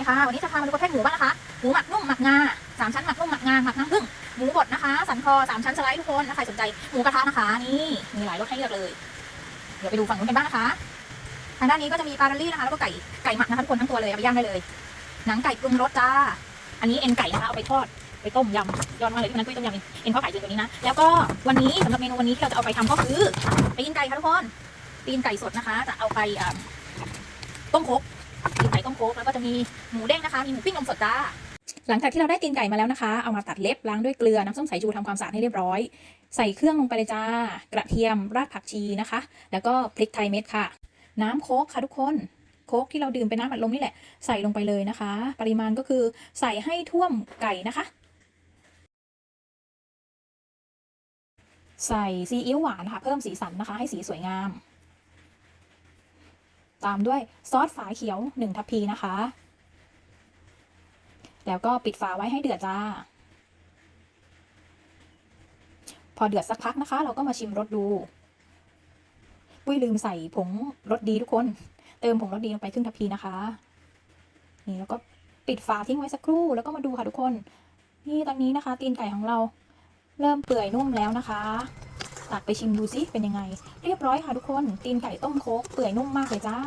นี่ค่ะ วันนี้จะพามาดูประเภทหมูบ้างนะคะ หมูหมักนุ่มหมักงาสามชั้นหมักนุ่มหมักงาหมักน้ำผึ้ง หมูบดนะคะ สันคอสามชั้นสไลด์ทุกคนถ้าใครสนใจ หมูกระทะนะคะ นี่มีหลายรสให้เลือกเลย เดี๋ยวไปดูฝั่งนู้นกันบ้างนะคะ ทางด้านนี้ก็จะมีปลาดอลี่นะคะ แล้วก็ไก่ ไก่หมักนะคะทุกคนทั้งตัวเลยเอาไปย่างได้เลย หนังไก่ปรุงรสจ้า อันนี้เอ็นไก่นะคะ เอาไปทอด ไปต้มยำยอดมากเลยที่มันนั้นกุ้ยต้มยำเอ็นข้าวไก่เจอตัวนี้นะ แล้วก็วันนี้สำหรับเมนูวันนี้ที่เราจะเอาไปทำก็คือตีนไก่ค่ะทุกคนตีนไก่สดนะคะ จะเอาไปต้มคก ตีนไก่ต้มครกแล้วก็จะมีหมูเด้งนะคะ มีหมูปิ้งนมสดจ้า หลังจากที่เราได้ตีนไก่มาแล้วนะคะ เอามาตัดเล็บล้างด้วยเกลือน้ำส้มสายชูทำความสะอาดให้เรียบร้อย ใส่เครื่องลงไปเลยจ้า กระเทียมรากผักชีนะคะ แล้วก็พริกไทยเม็ดค่ะ น้ำโค้กค่ะทุกคนโค้กที่เราดื่มเป็นน้ำอัดลมนี่แหละใส่ลงไปเลยนะคะ ปริมาณก็คือใส่ให้ท่วมไก่นะคะ ใส่ซีอิ๊วหวานค่ะ เพิ่มสีสันนะคะ ให้สีสวยงาม ตามด้วยซอสฝาเขียวหนึ่งทัพพีนะคะ แล้วก็ปิดฝาไว้ให้เดือดจ้า พอเดือดสักพักนะคะ เราก็มาชิมรสดู ปุ้ยลืมใส่ผงรสดีทุกคน เติมผงรสดีลงไปครึ่งทัพพีนะคะ นี่แล้วก็ปิดฝาทิ้งไว้สักครู่แล้วก็มาดูค่ะทุกคน นี่ตอนนี้นะคะตีนไก่ของเราเริ่มเปื่อยนุ่มแล้วนะคะ ตักไปชิมดูซิเป็นยังไง เรียบร้อยค่ะทุกคน ตีนไก่ต้มโคกเปื่อยนุ่มมากเลยจ้า